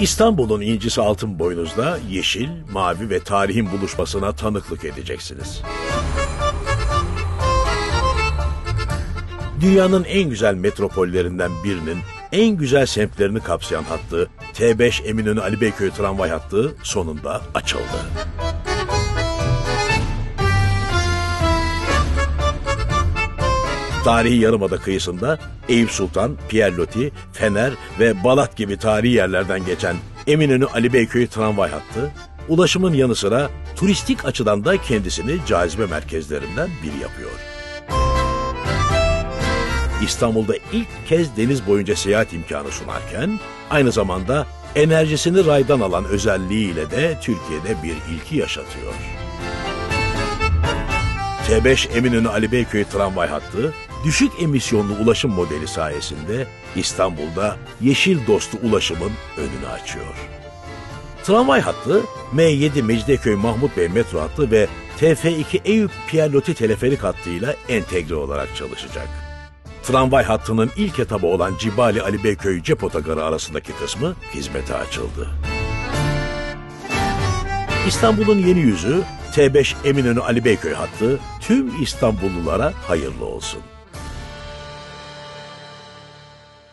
İstanbul'un incisi altın boynuzda yeşil, mavi ve tarihin buluşmasına tanıklık edeceksiniz. Dünyanın en güzel metropollerinden birinin en güzel semtlerini kapsayan hattı T5 Eminönü Ali Beyköy tramvay hattı sonunda açıldı. Tarihi Yarımada kıyısında Eyüp Sultan, Pierre Loti, Fener ve Balat gibi tarihi yerlerden geçen Eminönü Ali Beyköy tramvay hattı, ulaşımın yanı sıra turistik açıdan da kendisini cazibe merkezlerinden biri yapıyor. İstanbul'da ilk kez deniz boyunca seyahat imkanı sunarken, aynı zamanda enerjisini raydan alan özelliğiyle de Türkiye'de bir ilki yaşatıyor. T5 Eminönü Ali Beyköy tramvay hattı, düşük emisyonlu ulaşım modeli sayesinde İstanbul'da yeşil dostu ulaşımın önünü açıyor. Tramvay hattı M7 Mecidiyeköy Mahmut Bey metro hattı ve TF2 Eyüp Pierre Loti teleferik hattıyla entegre olarak çalışacak. Tramvay hattının ilk etabı olan Cibali Ali Beyköy Cep Otogarı arasındaki kısmı hizmete açıldı. İstanbul'un yeni yüzü T5 Eminönü Ali Beyköy hattı tüm İstanbullulara hayırlı olsun.